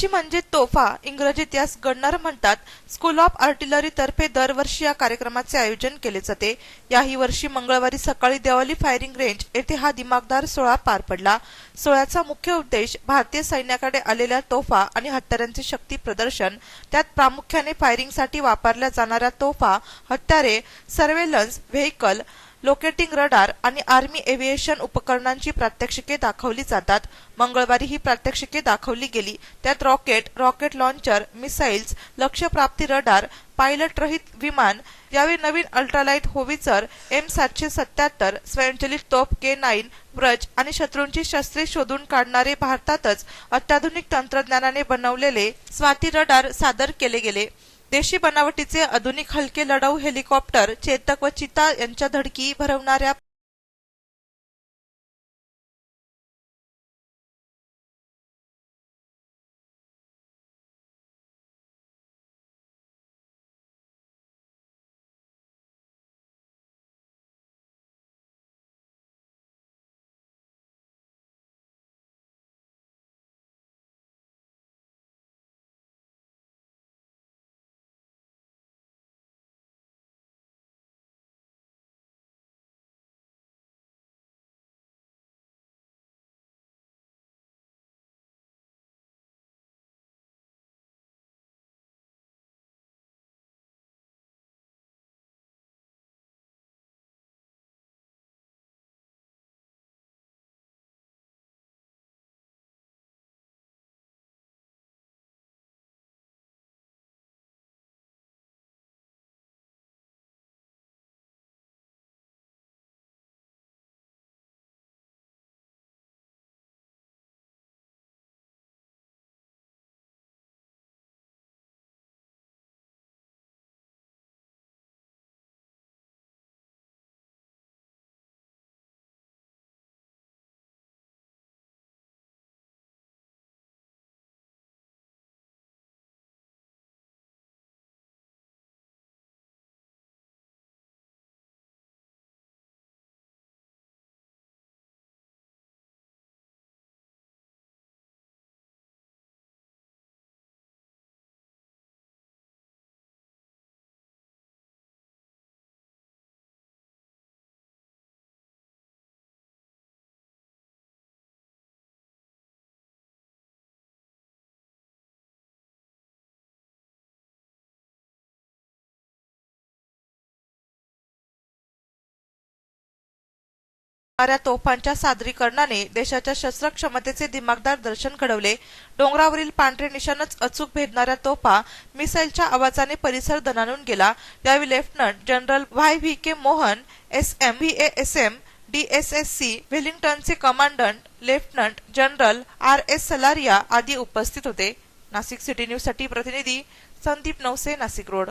लांची म्हणजे तोफा इंग्रजीत यास गणणार म्हणतात. स्कूल ऑफ आर्टिलरी तर्फे दरवर्षी या कार्यक्रमाचे आयोजन केले जाते. याही वर्षी मंगळवारी सकाळी देवाली फायरिंग रेंज येथे हा दिमागदार सोहळा पार पडला. सोहळ्याचा मुख्य उद्देश भारतीय सैन्याकडे आलेल्या तोफा आणि हत्यारांचे शक्ती प्रदर्शन त्यात प्रामुख्याने फायरिंगसाठी वापरल्या जाणाऱ्या तोफा हत्यारे सर्वेलन्स व्हेकल लोकेटिंग रडार आणि आर्मी एव्हिएशन उपकरणांची प्रात्यक्षिके दाखवली जातात. मंगळवारी ही प्रात्यक्षिके दाखवली गेली. त्यात रॉकेट रॉकेट लॉन्चर मिसाईल्स लक्ष्यप्राप्ती रडार पायलट रहित विमान यावेळी नवीन अल्ट्रालाइट होविचर एम सातशे सत्याहत्तर स्वयंचलित तोफ के नाईन ब्रज आणि शत्रूंची शस्त्रे शोधून काढणारे भारतातच अत्याधुनिक तंत्रज्ञानाने बनवलेले स्वाती रडार सादर केले गेले. देशी बनावटीचे आधुनिक हलके लढाऊ हेलिकॉप्टर चेतक व चिता यांच्या धडकी भरवणाऱ्या या तोफांच्या सादरीकरणाने देशाच्या शस्त्र क्षमतेचे दिमागदार दर्शन घडवले. डोंगरावरील पांढरे निशाणच अचूक भेदणाऱ्या तोफा मिसाईलच्या आवाजाने परिसर दणाणून गेला. यावेळी lieutenant general Y V K Mohan S M V S M DSSC वेलिंग्टनचे commandant lieutenant general R S Salaria आदी उपस्थित होते. नाशिक सिटी न्यूजसाठी प्रतिनिधी संदीप नवसे नाशिक रोड.